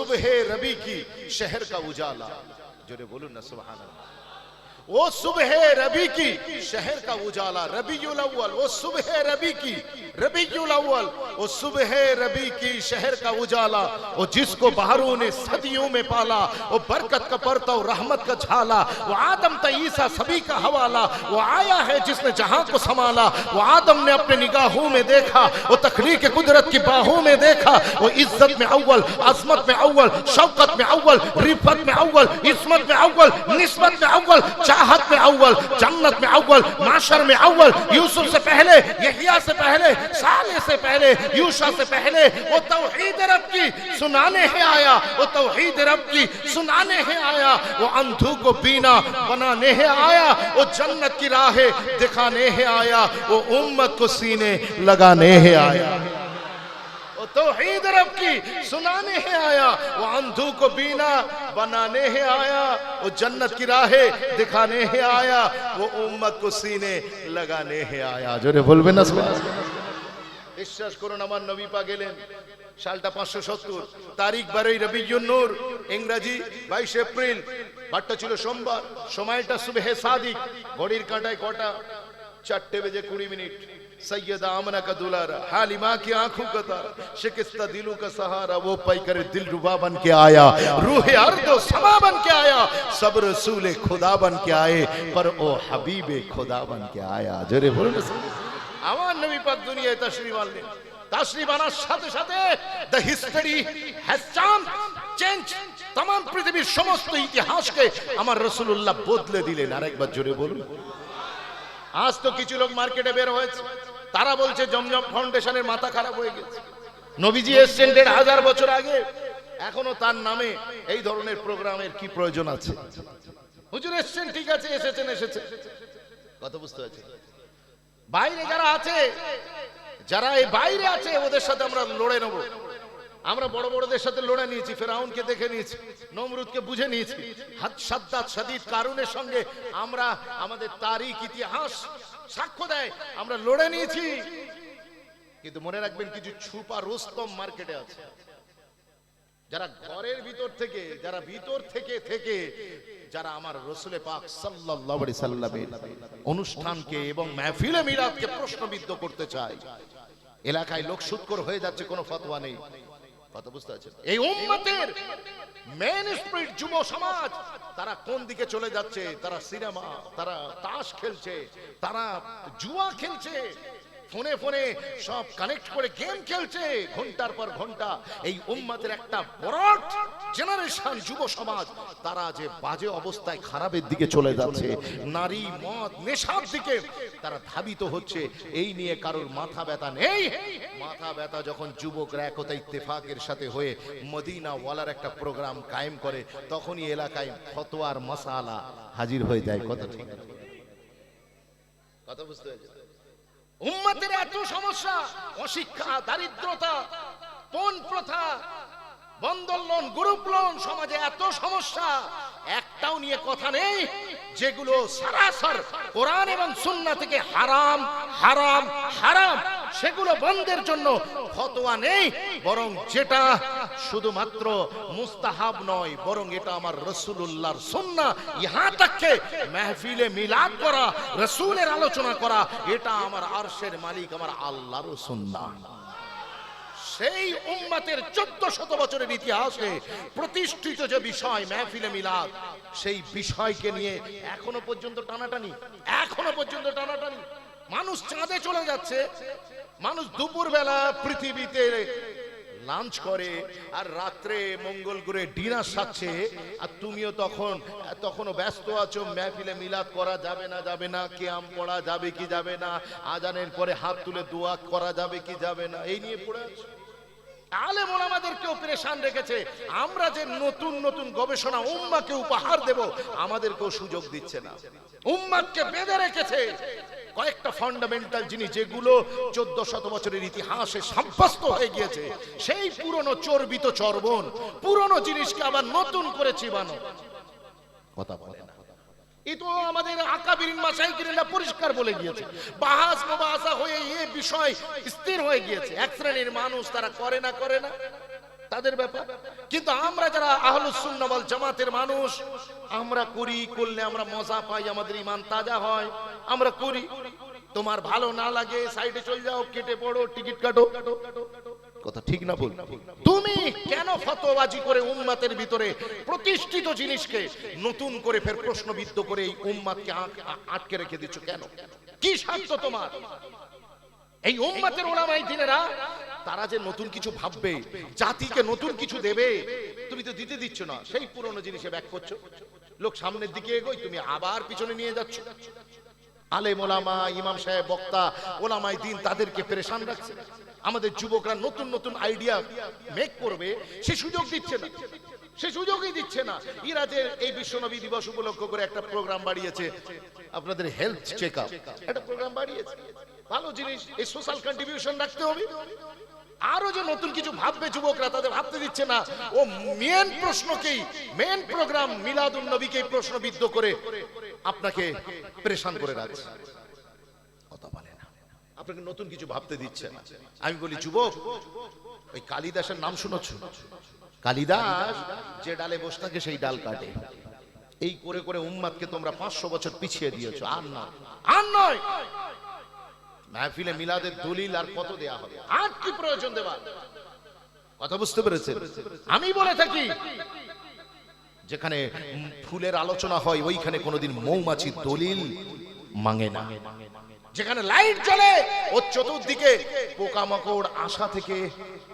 सुबह रबी की शहर का उजाला। जोरे बोलो न सुबहान वो सुबह रबी की, शहर का उजाला रबीउल अव्वल, वो सुबह रबी की रबीउल अव्वल, वो सुबह रबी की, शहर का उजाला, वो जिसको बहारों ने सदियों में पाला, वो बरकत का परता रहमत का झाला, वो आदम तईसा सभी का हवाला, वो आया है जिसने जहाँ को संभाला, वो आदम ने अपने निगाहों में देखा, वो तखलीक कुदरत की बाहों में देखा, वो इज़्ज़त में अव्वल, अजमत में अव्वल, शौकत में अव्वल, रिफत में अव्वल, इसमत में अव्वल निस्बत में अव्वल अव्वल जन्नत में अव्वल माशर में अव्वल यूसुफ से पहले, यहिया से पहले, साले से पहले यूशा से पहले, वो तौहीद रब की सुनाने है आया, वो तौहीद रब की सुनाने है आया, वो अंधू को बीना बनाने है आया, वो जन्नत की राहें दिखाने है आया, वो उम्मत को सीने लगाने है आया। तौहीद रब की सुनाने है आया वो अंधू को बीना बनाने है आया वो जन्नत की राहें दिखाने है आया वो उम्मत को सीने लगाने है आया জোরে বলবেন না বিশ্বাস করুন আমার নবী পা গেলেন সালটা পাঁচশো সত্তর তারিখ বারোই রবিউন নূর ইংরাজি বাইশ এপ্রিল বারটা ছিল সোমবার সময়টা সুবেহে সাদিক ঘড়ির কাঁটায় কটা চারটে বেজে কুড়ি মিনিট सैयद आमना का दुलारा हालिमा की आंखों का तारा शिकस्ता दिलों का सहारा वो पाई करे दिल रुबा बन के आया रूह अर्दो समा बन के आया सब रसूल खुदा बन के आए पर ओ हबीब खुदा बन के आया जरे बोलो ना আমার নবী পাক দুনিয়ায় তাশরীফ আনলেন তাশরীফ আনার সাথে সাথে দ্য হিস্টরি হ্যাজ চাম চেঞ্জ तमाम পৃথিবীর সমস্ত ইতিহাসকে আমার রাসূলুল্লাহ বদলে দিলেন আরেকবার জোরে বলুন আজ তো কিছু লোক মার্কেটে বের হয়েছে তারা বলছে জমজম ফাউন্ডেশনের মাথা খারাপ হয়ে গেছে। নবীজি এসছেন দেড় হাজার বছর আগে এখনও তার নামে এই ধরনের প্রোগ্রামের কি প্রয়োজন আছে? হুজুর এসছেন ঠিক আছে এসেছেন এসেছেন। কথা বুঝতে পারছি বাইরে যারা আছে যারা এই বাইরে আছে ওদের সাথে আমরা লড়ে নেব। আমরা বড় বড়দের সাথে লড়ে নিয়েছি ফেরাউনকে দেখে নিয়েছি নমরুদকে বুঝে নিয়েছি। হাত সাদ্দাত সাদিদ কারুনের সঙ্গে আমরা আমাদের তারিখ ইতিহাস সাক্ষ্য দেয়, আমরা লড়ে নিয়েছি। কিন্তু মনে রাখবেন, কিছু ছুপা রোস্তম মার্কেটে আছে। যারা ঘরের ভিতর থেকে, যারা ভিতর থেকে থেকে, যারা আমার রসুলে পাক সাল্লাল্লাহু আলাইহি সাল্লামের অনুষ্ঠানকে এবং মাহফিলে মিলাদকে প্রশ্নবিদ্ধ করতে চায়। এলাকায় লোক সুৎকর হয়ে যাচ্ছে, কোনো ফতোয়া নেই। কথা বুঝতে পারছেন? এই উম্মতের মেন স্পিরিট যুব সমাজ, তারা কোন দিকে চলে যাচ্ছে? তারা সিনেমা, তারা তাস খেলছে, তারা জুয়া খেলছে, ফোনে ফোনে সব কানেক্ট করে গেম খেলছে, ঘণ্টার পর ঘণ্টা। এই উম্মাদের একটা বড় জেনারেশন যুব সমাজ তারা যে বাজে অবস্থায় খারাপের দিকে চলে যাচ্ছে নারী মদ নেশার দিকে তারা ধাবিত হচ্ছে এই নিয়ে কারোর মাথা ব্যথা নেই। মাথা ব্যথা যখন যুবকরা একতা ইত্তেফাকের সাথে হয়ে মদিনা ওয়ালার একটা প্রোগ্রাম কায়েম করে তখনই এলাকায় ফতোয়ার মশালা হাজির হয়ে যায় কথা ঠিক কথা বুঝতে পেরেছেন? উম্মতের এত সমস্যা অশিক্ষা দারিদ্রতা পণ প্রথা বন্ধন লোন, গ্রুপ লোন, সমাজে এত সমস্যা। একটাও নিয়ে কথা নেই, যেগুলো সরাসর কোরআন এবং সুন্নাহ থেকে হারাম হারাম হারাম, সেগুলো বন্ধের জন্য ফতোয়া নেই, বরং যেটা শুধুমাত্র মুস্তাহাব নয়, বরং এটা আমার রসুল্লাহর সুন্না ইহা তাকে মেহফিলে মিলাদ করা, রসুলের আলোচনা করা, এটা আমার আরশের মালিক, আমার আল্লাহরও সুন্না সেই উম্মাতের চোদ্দ শত বছরের ইতিহাসে প্রতিষ্ঠিত যে বিষয়, মেহফিলে মিলাদ, সেই বিষয়কে নিয়ে এখনও পর্যন্ত টানাটানি, এখনও পর্যন্ত টানাটানি। মানুষ চাঁদে চলে যাচ্ছে, মানুষ দুপুরবেলা পৃথিবীতে লাঞ্চ করে আর রাত্রে মঙ্গল করে ডিনার সাচ্ছে আর তুমিও তখন, তখনও ব্যস্ত আছো, মেহফিলে মিলাদ করা যাবে না যাবে না, কেয়াম পড়া যাবে কি যাবে না, আজানের পরে হাত তুলে দোয়া করা যাবে কি যাবে না, এই নিয়ে পড়ে আছো। আলেম ওলামাদেরকেও পেরেশান রেখেছে। আমরা যে নতুন নতুন গবেষণা উম্মাকে উপহার দেব, আমাদেরকেও সুযোগ দিচ্ছে না। উম্মাকে বেঁধে রেখেছে। কয়েকটা ফান্ডামেন্টাল জিনিস, যেগুলো চোদ্দ শত বছরের ইতিহাসে সাব্যস্ত হয়ে গিয়েছে। সেই পুরনো চর্বিত চর্বণ, পুরনো জিনিসকে আবার নতুন করে চিবানো। কথা বলে এ তো আমাদের আকাবিরিন মাসাইকিরিনা পরিষ্কার বলে গিয়েছে। বাহাস মুবাহাসা হয়ে এ বিষয় স্থির হয়ে গিয়েছে। এক শ্রেণির মানুষ তারা করে না করে না। তাদের ব্যাপার। কিন্তু আমরা যারা আহলুস সুন্নাহ ওয়াল জামাতের মানুষ, আমরা করি, করলে আমরা মজা পাই, আমাদের ইমান তাজা হয়, আমরা করি। তোমার ভালো না লাগে, সাইডে চলে যাও, কেটে পড়ো, টিকিট কাটো। কথা ঠিক না বল? তুমি কেন ফতোয়াজি করে উম্মাতের ভিতরে প্রতিষ্ঠিত জিনিসকে নতুন করে ফের প্রশ্নবিদ্ধ করে এই উম্মাতকে আটকে রেখে দিচ্ছ কেন? কি স্বার্থ তোমার? এই উম্মাতের ওলামাই দিনেরা, তারা যে নতুন কিছু ভাববে, জাতিকে নতুন কিছু দেবে, তুমি তো দিতে দিচ্ছ না। সেই পুরনো জিনিসে ব্যাক করছ। লোক সামনের দিকে এগোই তুমি আবার পিছনে নিয়ে যাচ্ছ। আলেম ওলামা, ইমাম সাহেব, বক্তা, ওলামাই দিন তাদেরকে পেরেশান রাখছে। আমাদের যুবকরা নতুন নতুন আইডিয়া মেক করবে, সে সুযোগ দিচ্ছে না। সে সুযোগই দিচ্ছে না। ইরা যে এই বিশ্বনবী দিবস উপলক্ষ করে একটা প্রোগ্রাম বাড়িয়েছে, আপনাদের হেলথ চেক আপ একটা প্রোগ্রাম বাড়িয়েছে। ভালো জিনিস, এই সোশ্যাল কন্ট্রিবিউশন রাখতে হবে। আরও যে নতুন কিছু ভাববে যুবকরা তাদের ভাবতে দিচ্ছে না। ও মেন প্রশ্নকেই মেন প্রোগ্রাম মিলাদুন নবীকে প্রশ্নবিদ্ধ করে আপনাকে প্রেশান করে রাখছে। কথা বলে না। আপনাকে নতুন কিছু ভাবতে দিচ্ছে না। আমি বলি যুবক ওই কালিদাসের নাম শুনেছ? কালিদাস যে ডালে বসে থাকে সেই ডাল কাটে। এই করে করে উম্মাদকে তোমরা পাঁচশো বছর পিছিয়ে দিয়েছ। আর না আর নয় মাহফিলে মিলাদের দলিল আর কত দেয়া হবে? আর কি প্রয়োজন দেবা কথা বুঝতে পেরেছেন? আমি বলে থাকি যেখানে ফুলের আলোচনা হয়, ওইখানে কোনোদিন মৌমাছির দলিল মাঙে না। যেখানে লাইট জ্বলে, ও চতুর্দিকে পোকামাকড় আশা থেকে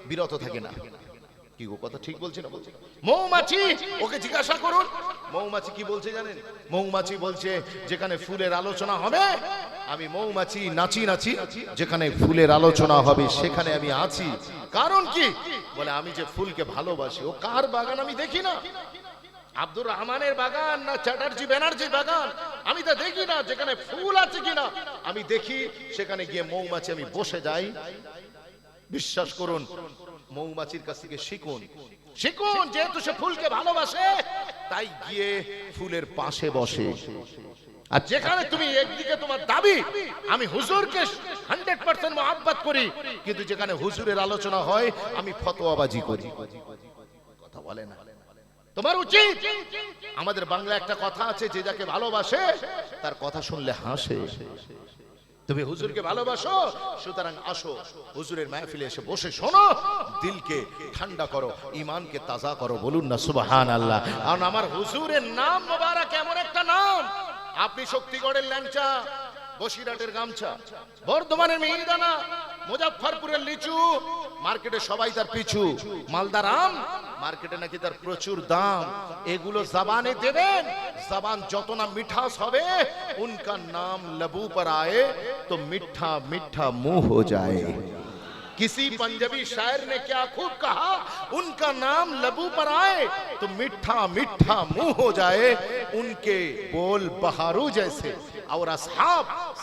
বিরত থাকে না। কি গো কথা ঠিক বলছি না বলছি? মৌমাছি, ওকে জিজ্ঞাসা করুন। মৌমাছি কি বলছে জানেন? মৌমাছি বলছে, যেখানে ফুলের আলোচনা হবে, আমি মৌমাছি নাচি নাচি, যেখানে ফুলের আলোচনা হবে, সেখানে আমি আছি। কারণ কি? বলে, আমি যে ফুলকে ভালোবাসি, ও কার বাগান আমি দেখি না? আব্দুর রহমানের বাগান না চ্যাটার্জি ব্যানার্জির বাগান? আমি তো দেখি না যেখানে ফুল আছে কিনা। আমি দেখি সেখানে গিয়ে মৌমাছি আমি বসে যাই। বিশ্বাস করুন, মৌমাছির কাছ থেকে শিখুন। শিখুন, যেহেতু সে ফুলকে ভালোবাসে, তাই গিয়ে ফুলের পাশে বসে। আর যেখানে তুমি একদিকে তোমার দাবি, আমি হুজুরকে হান্ড্রেড পার্সেন্ট মহাব্বাত করি। কিন্তু যেখানে হুজুরের আলোচনা হয়, আমি ফতোয়াবাজি করি। কথা বলে না। তোমার উচিত? আমাদের বাংলা একটা কথা আছে, যে যাকে ভালোবাসে, তার কথা শুনলে হাসে। তুমি হুজুরকে ভালোবাসো, সুতরাং আসো, হুজুরের মাহফিলে এসে বসে শোনো, দিলকে ঠান্ডা করো ইমানকে তাজা করো, বলুন না সুবহান আল্লাহ কারণ আমার হুজুরের নাম মোবারক এমন একটা নাম। আপনি শক্তিগড়ের ল্যাংচা, বসিরহাটের গামছা, বর্ধমানের মিহিদানা মুজাফফরপুরের লিচু মার্কেটে সবাই তার পিছু মালদার আম মার্কেটে নাকি তার প্রচুর দাম এগুলো জবানে দেবেন জবান যত না মিঠাস হবে উনকা নাম লবু पर आए तो मिठा मिठा मुंह हो जाए किसी पंजाबी शायर ने क्या खूब कहा उनका नाम लबू पर आए तो मिठा मिठा मुंह हो जाए उनके बोल बहारू जैसे और असहाब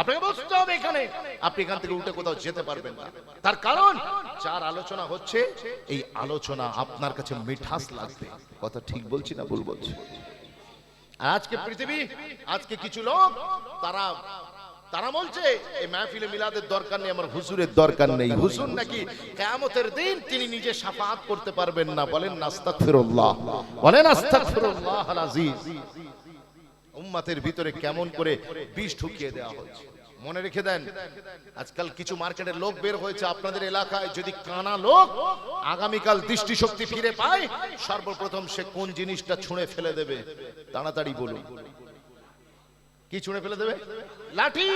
আপনাকে বসতে হবে এখানে। আপনি এখান থেকে উঠে কোথাও যেতে পারবেন না। তার কারণ, যার আলোচনা হচ্ছে, এই আলোচনা আপনার কাছে মিঠাস লাগবে। কথা ঠিক বলছি না ভুল বলছি? আজকে পৃথিবী, আজকে কিছু লোক, তারা তারা বলছে, এই মাহফিলে মিলাদের দরকার নেই, আমার হুজুরের দরকার নেই। হুজুর নাকি কিয়ামতের দিন তিনি নিজে শাফাত করতে পারবেন না। বলেন নাস্তাগফিরুল্লাহ বলেন, আস্তাগফিরুল্লাহ আল আজিজ উম্মাতের ভিতরে কেমন করে বিষ ঢুকিয়ে দেওয়া হচ্ছে মনে রেখে দেন, আজকাল কিছু মার্কেটের লোক বের হয়েছে আপনাদের এলাকায়, যদি কানা লোক আগামীকাল দৃষ্টিশক্তি ফিরে পায়, সর্বপ্রথম সে কোন জিনিসটা ছুঁড়ে ফেলে দেবে? তাড়াতাড়ি বলুন। কি ছুঁড়ে ফেলে দেবে? লাঠি!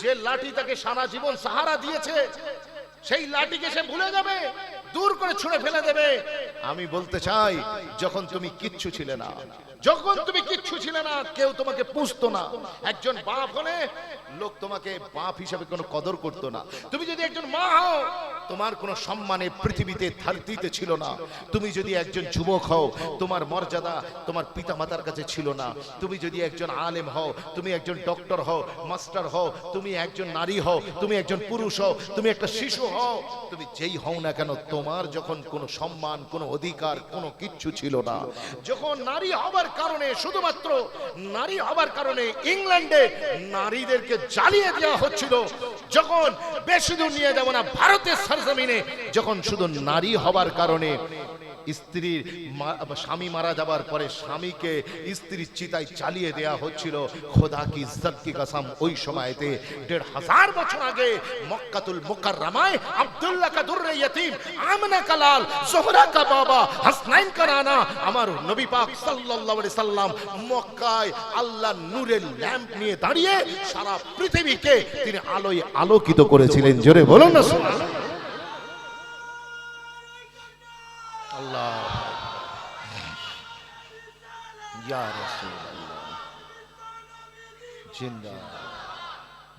যে লাঠি তাকে সারা জীবন সাহারা দিয়েছে, সেই লাঠিকে সে ভুলে যাবে। দূর করে ছুঁড়ে ফেলে দেবে। আমি বলতে চাই, যখন তুমি কিচ্ছু ছিলে না, যখন তুমি কিচ্ছু ছিলে না, কেউ তোমাকে পুষতো না। একজন বাপ হলে লোক তোমাকে বাপ হিসাবে কোনো কদর করতো না। তুমি যদি একজন মা হও তোমার কোনো সম্মানে পৃথিবীতে ধরতিতে ছিল না। তুমি যদি একজন যুবক হও, তোমার মর্যাদা তোমার পিতা মাতার কাছে ছিল না। তুমি যদি একজন আলেম হও, তুমি একজন ডক্টর হও, মাস্টার হও, তুমি একজন নারী হও, তুমি একজন পুরুষ হও, তুমি একটা শিশু হও, তুমি যেই হও না কেন, তোমার যখন কোনো সম্মান, কোনো অধিকার, কোনো কিচ্ছু ছিল না। যখন নারী হবার কারণে, শুধুমাত্র নারী হবার কারণে ইংল্যান্ডে নারীদেরকে জ্বালিয়ে দেওয়া হচ্ছিল, যখন বেশি দূর নিয়ে যাব না, ভারতের সরজমিনে যখন শুধু নারী হবার কারণে স্ত্রীর স্বামী মারা যাবার পরে স্বামীকে স্ত্রীর চিতায় চালিয়ে দেয়া হচ্ছিল, খোদা কি ইজ্জত কি কসম, ওই সময়তে দেড় হাজার বছর আগে মক্কাতুল মুকাররমায় আব্দুল্লাহ কা দুররে ইয়তীম, আমনা কালাল সোহরা কা বাবা, হাসনাইন কা নানা আমার নবী পাক সাল্লাল্লাহু আলাইহি সাল্লাম মক্কায় আল্লাহ নূরের ল্যাম্প নিয়ে দাঁড়িয়ে সারা পৃথিবীকে তিনি আলোয় আলোকিত করেছিলেন। জোরে বলুন না সুবহানাল্লাহ।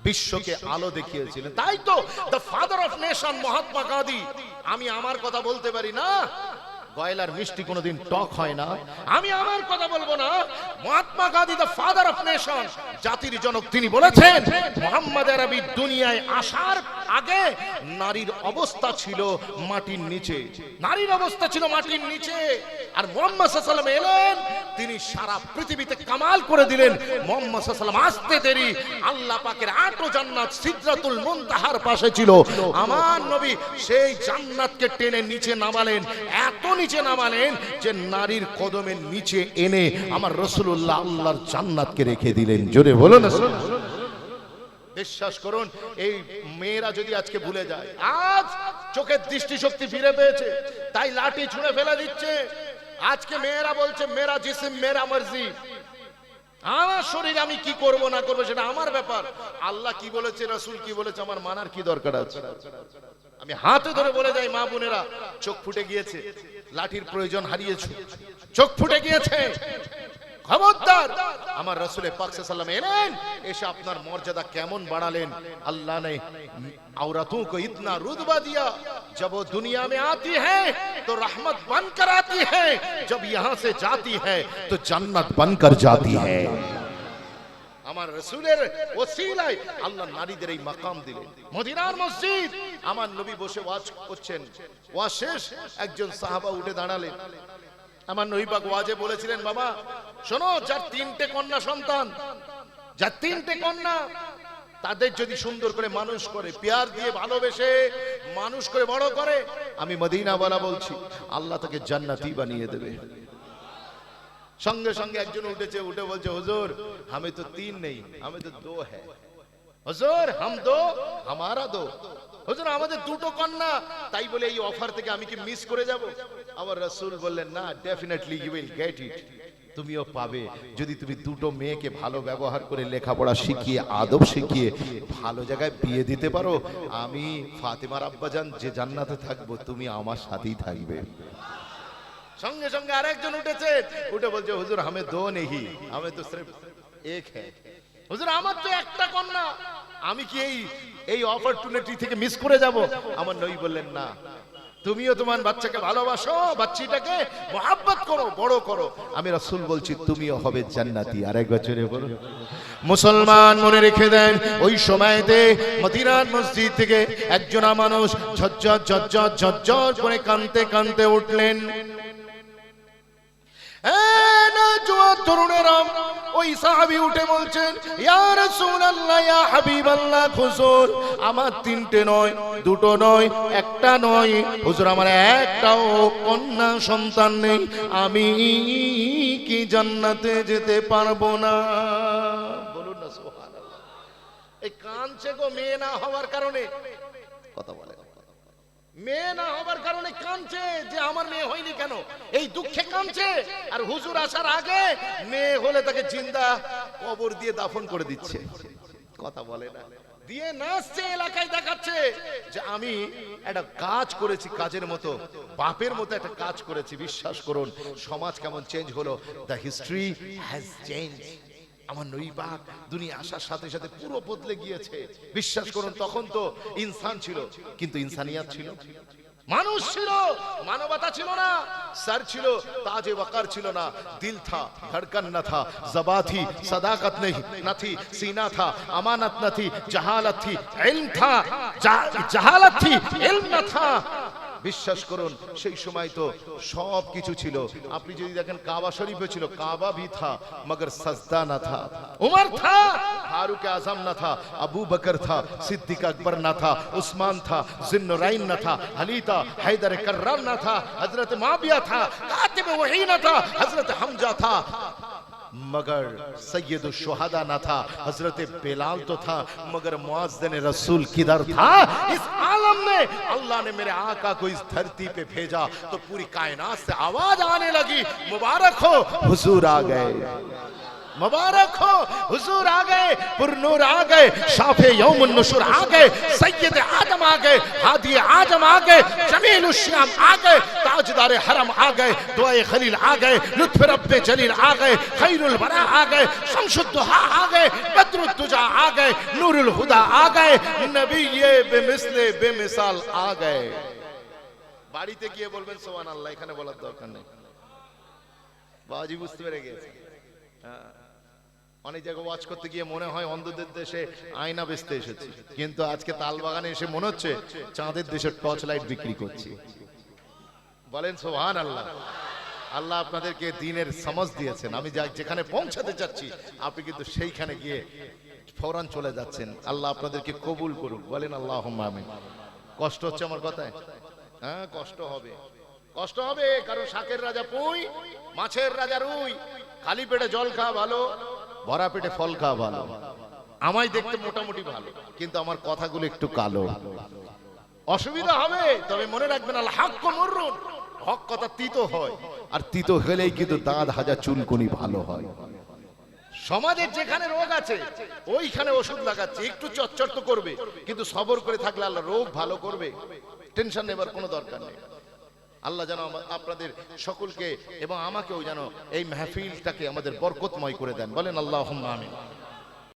বিশ্বকে আলো দেখিয়েছিলেন। তাই তো the father of nation Mahatma Gandhi. আমি আমার কথা বলতে পারি না? গয়লার মিষ্টি কোনোদিন টক হয় না। আমি আমার কথা বলব না। Mahatma Gandhi the father of nation জাতির জনক, তিনি বলেছেন, মোহাম্মদ আরবি দুনিয়ায় আসার আগে নারীর অবস্থা ছিল মাটির নিচে। নারীর অবস্থা ছিল মাটির নিচে। আর মোহাম্মদ সাল্লাম এলেন, তিনি সারা পৃথিবীতে কামাল করে দিলেন। মোহাম্মদ সাল্লাম আসতে দেরি। আল্লাহ পাকের আটো জান্নাত সিদরাতুল মুনতাহার পাশে ছিল। আমার নবী সেই জান্নাতকে টেনে নিচে নামালেন। এত নিচে নামালেন, যে নারীর কদমের নিচে এনে আমার রসুল্লাহ আল্লাহর জান্নাতকে রেখে দিলেন। জোরে বলো না বিশ্বাস করুন, এই মেয়েরা যদি আজকে ভুলে যায়, আজ চোখের দৃষ্টিশক্তি ফিরে পেয়েছে, তাই লাঠি ছুঁড়ে ফেলে দিচ্ছে। আজকে মেয়েরা বলছে মেরা জিসিম মেরা মর্জি। আমার শরীর আমি কি করব, না করব, সেটা আমার ব্যাপার। আল্লাহ কি বলেছে, রাসূল কি বলেছে, আমার মানার কি দরকার আছে? আমি হাতে ধরে বলে যাই মা বোনেরা চোখ ফুটে গিয়েছে লাঠির প্রয়োজন হারিয়েছে চোখ ফুটে গিয়েছে খবরদার আমার রসুলের পাক সাল্লাম এলেন এসে আপনার মর্যাদা কেমন বাড়ালেন अल्लाह ने औरतों को इतना रुतबा दिया जब वो दुनिया में आती है तो रहमत बनकर आती है जब यहाँ से जाती है तो जन्नत बनकर जाती है আমার রসুলের ওসিলায় আল্লাহ নারীদের এই মাকাম দিলেন। মদিনার মসজিদ, আমার নবী বসে ওয়াজ করছেন। ওয়াজ শেষ, একজন সাহাবা উঠে দাঁড়ালেন। আমার নবী পাক ওয়াজে বলেছিলেন, বাবা, শোনো, যার তিনটে কন্যা সন্তান, যার তিনটে কন্যা, তাদের যদি সুন্দর করে মানুষ করে, পেয়ার দিয়ে ভালোবেসে মানুষ করে, বড় করে, আমি মদিনাওয়ালা বলছি, আল্লাহ তাকে জান্নাতি বানিয়ে দেবে। সঙ্গে সঙ্গে একজন উঠেছে, উঠে বলছে, হুজুর, আমি তো তিন নেই, আমি তো দো হ্যাঁ হুজুর, হাম দো, হামারা দো। হুজুর, আমাদের দুটো কন্যা, তাই বলে এই অফার থেকে আমি কি মিস করে যাব? আমার রাসূল বললেন, না definitely you will get it তুমিও পাবে, যদি তুমি দুটো মেয়েকে ভালো ব্যবহার করে লেখাপড়া শিখিয়ে, আদব শিখিয়ে ভালো জায়গায় বিয়ে দিতে পারো, আমি ফাতেমার আব্বাজান যে জান্নাতে থাকব, তুমি আমার সাথেই থাকবে। সঙ্গে সঙ্গে আরেকজন উঠেছে। উঠে বলছে, হুজুর, আমি দো নেহি। আমি তো সির্ফ এক হ্যাঁ। হুজুর, আমার তো একটা কন্যা। আমি কি এই এই অপরচুনিটি থেকে মিস করে যাব? আমার নই বললেন, না। তুমিও তোমার বাচ্চাকে ভালোবাসো, বাচ্চিটাকে মহাব্বত করো, বড় করো। আমি রাসূল বলছি, তুমিও হবে জান্নাতি। আরেক বছরে বলো মুসলমান মনে রেখে দেন, ওই সময়তে মদিনার মসজিদ থেকে একজনা মানুষ ঝজ্জর ঝজ্জর ঝজ্জর করে কানতে কানতে উঠলেন। ওই উঠে বলছেন, ইয়া ইয়া হুজুর, আমার তিনটে নয়, দুটো নয়, একটা নয়। কন্যা নেই, আমি কি জান্নাতে যেতে পারব না? বলুন না, সুবহানাল্লাহ। এই কাঁদছে গো মেয়ে না হওয়ার কারণে। কথা বলে মেয়ে না হবার কারণে কাঁদছে যে আমার মেয়ে হয়নি কেন? এই দুঃখে কাঁদছে। আর হুজুর আসার আগে মেয়ে হলে তাকে জিন্দা কবর দিয়ে দাফন করে দিচ্ছে। কথা বলে না। দিয়ে নাচছে, এলাকায় দেখাচ্ছে যে আমি একটা কাজ করেছি কাজের মতো, বাপের মতো একটা কাজ করেছি। বিশ্বাস করুন, সমাজ কেমন চেঞ্জ হলো? দ্য হিস্ট্রি হ্যাজ চেঞ্জ আমার নই নইবাক দুনিয়া আসার সাথে সাথে পুরো বদলে গিয়েছে। বিশ্বাস করুন, তখন তো ইনসান ছিল, কিন্তু ইনসানিয়াত ছিল। মানুষ ছিল, মানবতা ছিল না, স্যার ছিল, তাজে ওয়াকার ছিল না, দিল থা, ধড়কন না থা, জবা থি, সদাকত নেই, না থি, সিনা থা, আমানত না থি, জাহালত থি, ইলম থা জাহালত থি, ইলম না থা। বিশ্বাস করুন সেই সময় তো সব কিছু ছিল। আপনি যদি দেখেন কাবা শরীফ ছিল কাবা ভি থা মগর সজদা না থা। উমর থা। ফারুক আজম না থা আবু বকর থা সিদ্দিক আকবর না থা উসমান থা জিন্নুরাইন না থা হলিতা হায়দার কর্রান না থা হযরত মাবিয়া থা কাতিব ওহী না থা হযরত হামজা থা। मगर सैयद शोहदा ना था, हज़रत बेलाल तो था, मगर मुआजन रसूल किधर था? इस आलम में अल्लाह ने मेरे आका को इस धरती पे भेजा तो पूरी कायनात से आवाज़ आने लगी, मुबारक हो, हुजूर आ गए। मुबारक हो हुजूर आ गए पुरनूर आ गए शाफे यौमुन नुशुर आ गए सैयद आदम आ गए हादी आजम आ गए जमील श्याम आ गए ताजदार हरम आ गए दुआए खलील आ गए लुत्फ रब्बे जलील आ गए खैरुल बरा आ गए शमशुद्दुहा आ गए बद्रुद्दुजा आ गए नूरुल हुदा आ गए नबी ये बेमिसले बेमिसाल आ गए বাড়িতে গিয়ে বলবেন সোহান আল্লাহ এখানে বলার দরকার নেই বাজি বুঝতে পেরে গেছে হ্যাঁ। অনেক জায়গায় ওয়াচ করতে গিয়ে মনে হয় অন্ধদের দেশে আয়না বেচতে এসেছি। কিন্তু আজকে তালবাগানে এসে মনে হচ্ছে চাঁদের দেশে টর্চ লাইট বিক্রি করছি। বলেন সোহান আল্লাহ আল্লাহ আপনাদেরকে দিনের সমাজ দিয়েছেন। আমি যা যেখানে পৌঁছাতে চাচ্ছি, আপনি কিন্তু সেইখানে গিয়ে ফৌরান চলে যাচ্ছেন। আল্লাহ আপনাদেরকে কবুল করুক। বলেন আল্লাহ আমি কষ্ট হচ্ছে আমার কথায়? হ্যাঁ কষ্ট হবে। কষ্ট হবে, কারণ শাকের রাজা পুই, মাছের রাজা রুই। খালি পেটে জল খাওয়া ভালো, ভরা পেটে ফল খাওয়া ভালো। আমায় দেখতে মোটামুটি ভালো, কিন্তু আমার কথাগুলো একটু কালো। অসুবিধা হবে, তবে মনে রাখবেন হক কথা তিতো হয়, আর তিতো হলেই কিন্তু দাঁত হাজার চুলকুনি ভালো হয়। সমাজের যেখানে রোগ আছে, ওইখানে ওষুধ লাগাচ্ছে, একটু চচ্চর তো করবে, কিন্তু সবর করে থাকলে আল্লাহ রোগ ভালো করবে। টেনশন নেবার কোনো দরকার নেই। আল্লাহ যেন আপনাদের সকলকে এবং আমাকেও যেন এই মেহফিলটাকে আমাদের বরকতময় করে দেন। বলেন আল্লাহ আমিন।